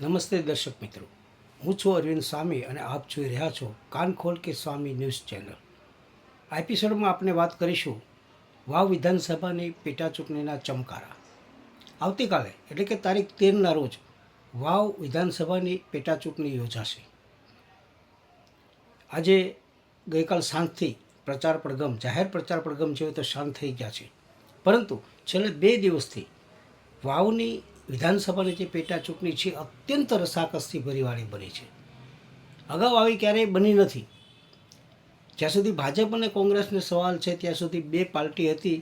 નમસ્તે દર્શક મિત્રો. હું છું અરવિંદ સ્વામી અને આપ જોઈ રહ્યા છો કાનખોલ કે સ્વામી ન્યૂઝ ચેનલ. આ એપિસોડમાં આપણે વાત કરીશું વાવ વિધાનસભાની પેટા ચૂંટણીના ચમકારા. આવતીકાલે, એટલે કે તારીખ તેરના રોજ, વાવ વિધાનસભાની પેટા ચૂંટણી યોજાશે. આજે ગઈકાલ સાંજથી પ્રચાર પડગમ જાહેર પ્રચાર પડગમ જેવો તો શાંત થઈ ગયા છે. પરંતુ છેલ્લે બે દિવસથી વાવની વિધાનસભાની જે પેટા ચૂંટણી છે, અત્યંત રસાકસથી ભરીવાળી બની છે. અગાઉ આવી ક્યારેય બની નથી. જ્યાં સુધી ભાજપ અને કોંગ્રેસને સવાલ છે, ત્યાં સુધી બે પાર્ટી હતી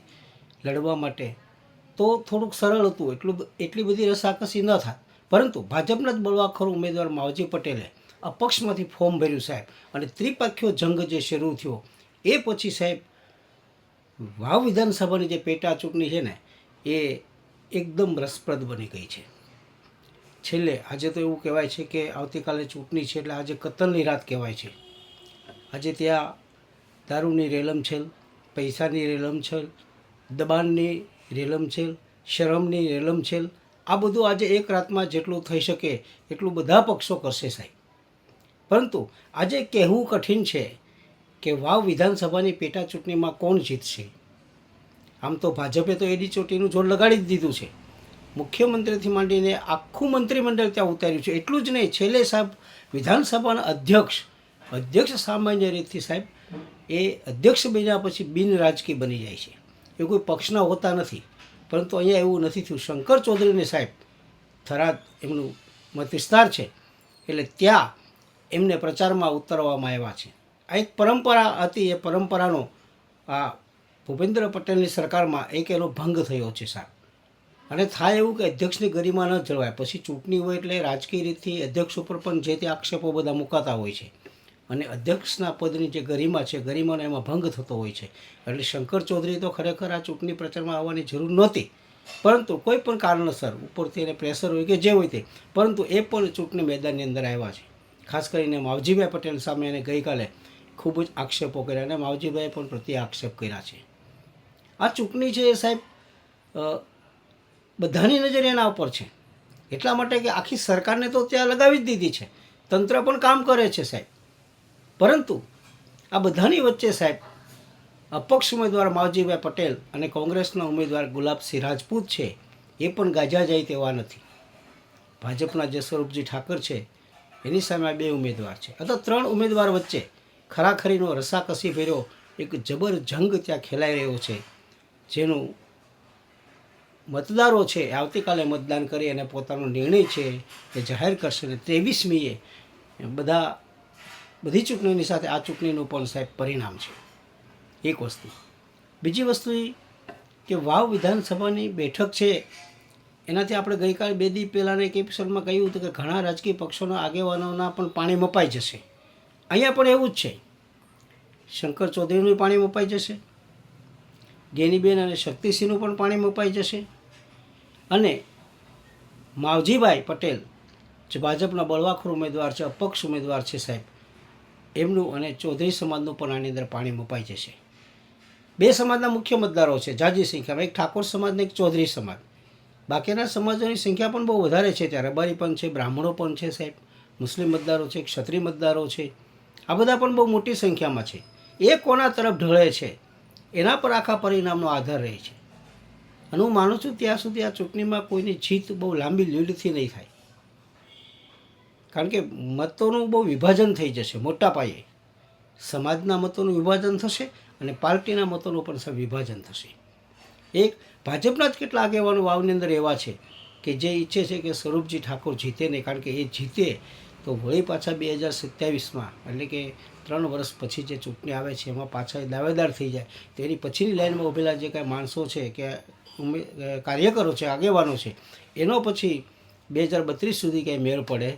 લડવા માટે, તો થોડુંક સરળ હતું, એટલું એટલી બધી રસાકસી ન થાય પરંતુ ભાજપના જ બળવાખોર ઉમેદવાર માવજી પટેલે અપક્ષમાંથી ફોર્મ ભર્યું સાહેબ અને ત્રિપક્ષીય જંગ જે શરૂ થયો, એ પછી સાહેબ વાવ વિધાનસભાની જે પેટા ચૂંટણી છે ને, એ એકદમ રસપ્રદ બની ગઈ છે. છેલ્લે આજે તો એવું કહેવાય છે કે આવતીકાલે ચૂંટણી છે એટલે આજે કતલની રાત કહેવાય છે. આજે ત્યાં દારૂની રેલમછેલ પૈસાની રેલમછેલ દબાણની રેલમછેલ શરમની રેલમછેલ આ બધું આજે એક રાતમાં જેટલું થઈ શકે એટલું બધા પક્ષો કરશે સાહેબ. પરંતુ આજે કહેવું કઠિન છે કે વાવ વિધાનસભાની પેટા ચૂંટણીમાં કોણ જીતશે? આમ તો ભાજપે તો એડી ચોટીનું જોર લગાડી જ દીધું છે. મુખ્યમંત્રીથી માંડીને આખું મંત્રીમંડળ ત્યાં ઉતાર્યું છે. એટલું જ નહીં, છેલ્લે સાહેબ વિધાનસભાના અધ્યક્ષ અધ્યક્ષ સામાન્ય રીતથી સાહેબ, એ અધ્યક્ષ બન્યા પછી બિનરાજકીય બની જાય છે. એ કોઈ પક્ષના હોતા નથી. પરંતુ અહીંયા એવું નથી થયું. શંકર ચૌધરીને સાહેબ થરાદ એમનું મત છે. એટલે ત્યાં એમને પ્રચારમાં ઉતરવામાં આવ્યા છે. આ એક પરંપરા હતી, એ પરંપરાનો આ ભૂપેન્દ્ર પટેલની સરકારમાં એક એનો ભંગ થયો છે, સાહેબ. અને થાય એવું કે અધ્યક્ષની ગરિમા ન જળવાય. પછી ચૂંટણી હોય એટલે રાજકીય રીતથી અધ્યક્ષ ઉપર પણ જે તે આક્ષેપો બધા મુકાતા હોય છે. અને અધ્યક્ષના પદની જે ગરિમા છે, ગરિમાનો એમાં ભંગ થતો હોય છે. એટલે શંકર ચૌધરી તો ખરેખર આ ચૂંટણી પ્રચારમાં આવવાની જરૂર નહોતી. પરંતુ કોઈ પણ કારણસર ઉપરથી એને પ્રેશર હોય કે જે હોય તે, પરંતુ એ પણ ચૂંટણી મેદાનની અંદર આવ્યા છે. ખાસ કરીને માવજીભાઈ પટેલ સામે એને ગઈકાલે ખૂબ જ આક્ષેપો કર્યા અને માવજીભાઈએ પણ પ્રત્યે આક્ષેપ કર્યા છે. આ ચૂંટણી છે એ સાહેબ બધાની નજર એના ઉપર છે. એટલા માટે કે આખી સરકારને તો ત્યાં લગાવી જ દીધી છે. તંત્ર પણ કામ કરે છે સાહેબ. પરંતુ આ બધાની વચ્ચે સાહેબ, અપક્ષ ઉમેદવાર માવજીભાઈ પટેલ અને કોંગ્રેસના ઉમેદવાર ગુલાબસિંહ રાજપૂત છે, એ પણ ગાજા જાય તેવા નથી. ભાજપના જે ઠાકર છે, એની સામે આ બે ઉમેદવાર છે. અથવા ત્રણ ઉમેદવાર વચ્ચે ખરાખરીનો રસાકસી ભેર્યો એક જબર જંગ ત્યાં ખેલાઈ રહ્યો છે. જેનું મતદારો છે, આવતીકાલે મતદાન કરી અને પોતાનો નિર્ણય છે એ જાહેર કરશે અને ત્રેવીસમીએ બધા, બધી ચૂંટણીની સાથે આ ચૂંટણીનું પણ સાહેબ પરિણામ છે. એક વસ્તુ. બીજી વસ્તુ એ કે વાવ વિધાનસભાની બેઠક છે, એનાથી આપણે ગઈકાલે બે દી પહેલાંના એક એપિસોડમાં કહ્યું હતું કે ઘણા રાજકીય પક્ષોના આગેવાનોના પણ પાણી મપાઈ જશે. અહીંયા પણ એવું જ છે. શંકર ચૌધરીનું પાણી મપાઈ જશે. ગેનીબેન અને શક્તિસિંહનું પણ પાણી મપાઈ જશે. અને માવજીભાઈ પટેલ જે ભાજપના બળવાખોર ઉમેદવાર છે, અપક્ષ ઉમેદવાર છે સાહેબ, એમનું અને ચૌધરી સમાજનું પણ આની અંદર પાણી મપાઈ જશે. બે સમાજના મુખ્ય મતદારો છે, જાજી સંખ્યામાં એક ઠાકોર સમાજ ને એક ચૌધરી સમાજ. બાકીના સમાજોની સંખ્યા પણ બહુ વધારે છે ત્યાં રબારી પણ છે, બ્રાહ્મણો પણ છે સાહેબ, મુસ્લિમ મતદારો છે, ક્ષત્રિય મતદારો છે. આ બધા પણ બહુ મોટી સંખ્યામાં છે. એ કોના તરફ ઢળે છે? એના પર આખા પરિણામનો આધાર રહે છે. અને હું માનું છું ત્યાં સુધી આ ચૂંટણીમાં કોઈની જીત બહુ લાંબી લીડથી નહીં થાય. કારણ કે મતોનું બહુ વિભાજન થઈ જશે મોટા પાયે. સમાજના મતોનું વિભાજન થશે અને પાર્ટીના મતોનું પણ વિભાજન થશે. એક, ભાજપના જ કેટલા આગેવાનો વાવની અંદર એવા છે કે જે ઈચ્છે છે કે સ્વરૂપજી ઠાકોર જીતે નહીં, કારણ કે એ જીતે તો વળી પાછા બે હજાર સત્યાવીસમાં, એટલે કે ત્રણ વર્ષ પછી જે ચૂંટણી આવે છે, એમાં પાછા દાવેદાર થઈ જાય. તો એની પછીની લાઈનમાં ઊભેલા જે કાંઈ માણસો છે, કે કાર્યકરો છે, આગેવાનો છે, એનો પછી બે હજાર બત્રીસ સુધી કંઈ મેળ પડે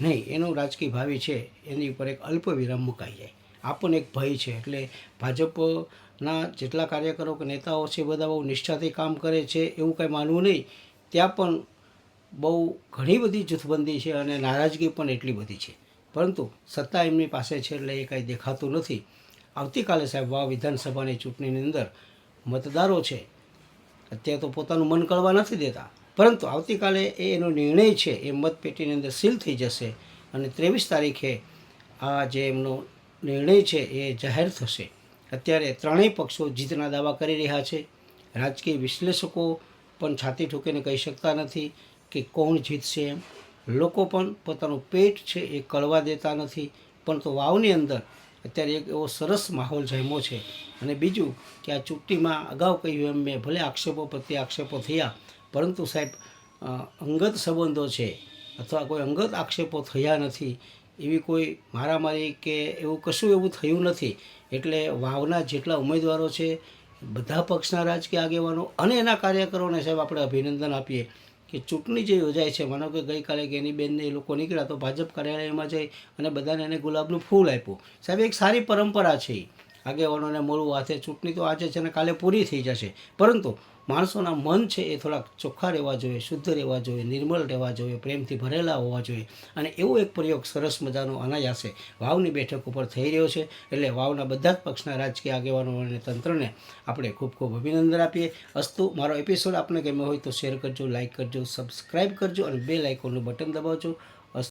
નહીં. એનું રાજકીય ભાવિ છે, એની ઉપર એક અલ્પ વિરામ મુકાઈ જાય. આ પણ એક ભય છે, એટલે ભાજપના જેટલા કાર્યકરો કે નેતાઓ છે બધા બહુ નિષ્ઠાથી કામ કરે છે, એવું કાંઈ માનવું નહીં. ત્યાં પણ બહુ ઘણી બધી જૂથબંધી છે અને નારાજગી પણ એટલી બધી છે. પરંતુ સત્તા એમની પાસે છે એટલે એ કાંઈ દેખાતું નથી. આવતીકાલે સાહેબ વા વિધાનસભાની ચૂંટણીની અંદર મતદારો છે, અત્યારે તો પોતાનું મન કળવા નથી દેતા. પરંતુ આવતીકાલે એ એનો નિર્ણય છે, એ મતપેટીની અંદર સીલ થઈ જશે અને ત્રેવીસ તારીખે આ જે એમનો નિર્ણય છે એ જાહેર થશે. અત્યારે ત્રણેય પક્ષો જીતના દાવા કરી રહ્યા છે. રાજકીય વિશ્લેષકો પણ છાતી ઠોકીને કહી શકતા નથી. કે કોણ જીતશે એમ. લોકો પણ પોતાનું પેટ છે એ કળવા દેતા નથી, પણ તો વાવની અંદર અત્યારે એક એવો સરસ માહોલ જમ્યો છે. અને બીજું કે આ ચૂંટણીમાં અગાઉ કહ્યું એમ મેં, ભલે આક્ષેપો પ્રત્યે આક્ષેપો થયા, પરંતુ સાહેબ અંગત સંબંધો છે અથવા કોઈ અંગત આક્ષેપો થયા નથી, એવી કોઈ મારામારી કે એવું કશું એવું થયું નથી, એટલે વાવના જેટલા ઉમેદવારો છે, બધા પક્ષના રાજકીય આગેવાનો અને એના કાર્યકરોને સાહેબ આપણે અભિનંદન આપીએ. કે ચૂંટણી જે યોજાય છે, માનો કે ગઈકાલે કે એની બેનને એ લોકો નીકળ્યા તો ભાજપ કાર્યાલયમાં જઈ અને બધાને એને ગુલાબનું ફૂલ આપ્યું સાહેબ એક સારી પરંપરા છે. આગેવાનોને મળવું હાથે ચૂંટણી તો આજે છે ને કાલે પૂરી થઈ જશે. પરંતુ માણસોના મન છે એ થોડાક ચોખ્ખા રહેવા જોઈએ, શુદ્ધ રહેવા જોઈએ, નિર્મળ રહેવા જોઈએ, પ્રેમથી ભરેલા હોવા જોઈએ. અને એવો એક પ્રયોગ સરસ મજાનો અનાયાસે વાવની બેઠક ઉપર થઈ રહ્યો છે. એટલે વાવના બધા જ પક્ષના રાજકીય આગેવાનો અને તંત્રને આપણે ખૂબ ખૂબ અભિનંદન આપીએ. અસ્તુ, મારો એપિસોડ આપને ગમ્યો હોય તો શેર કરજો લાઇક કરજો સબસ્ક્રાઈબ કરજો અને બે લાઇકોનું બટન દબાવજો.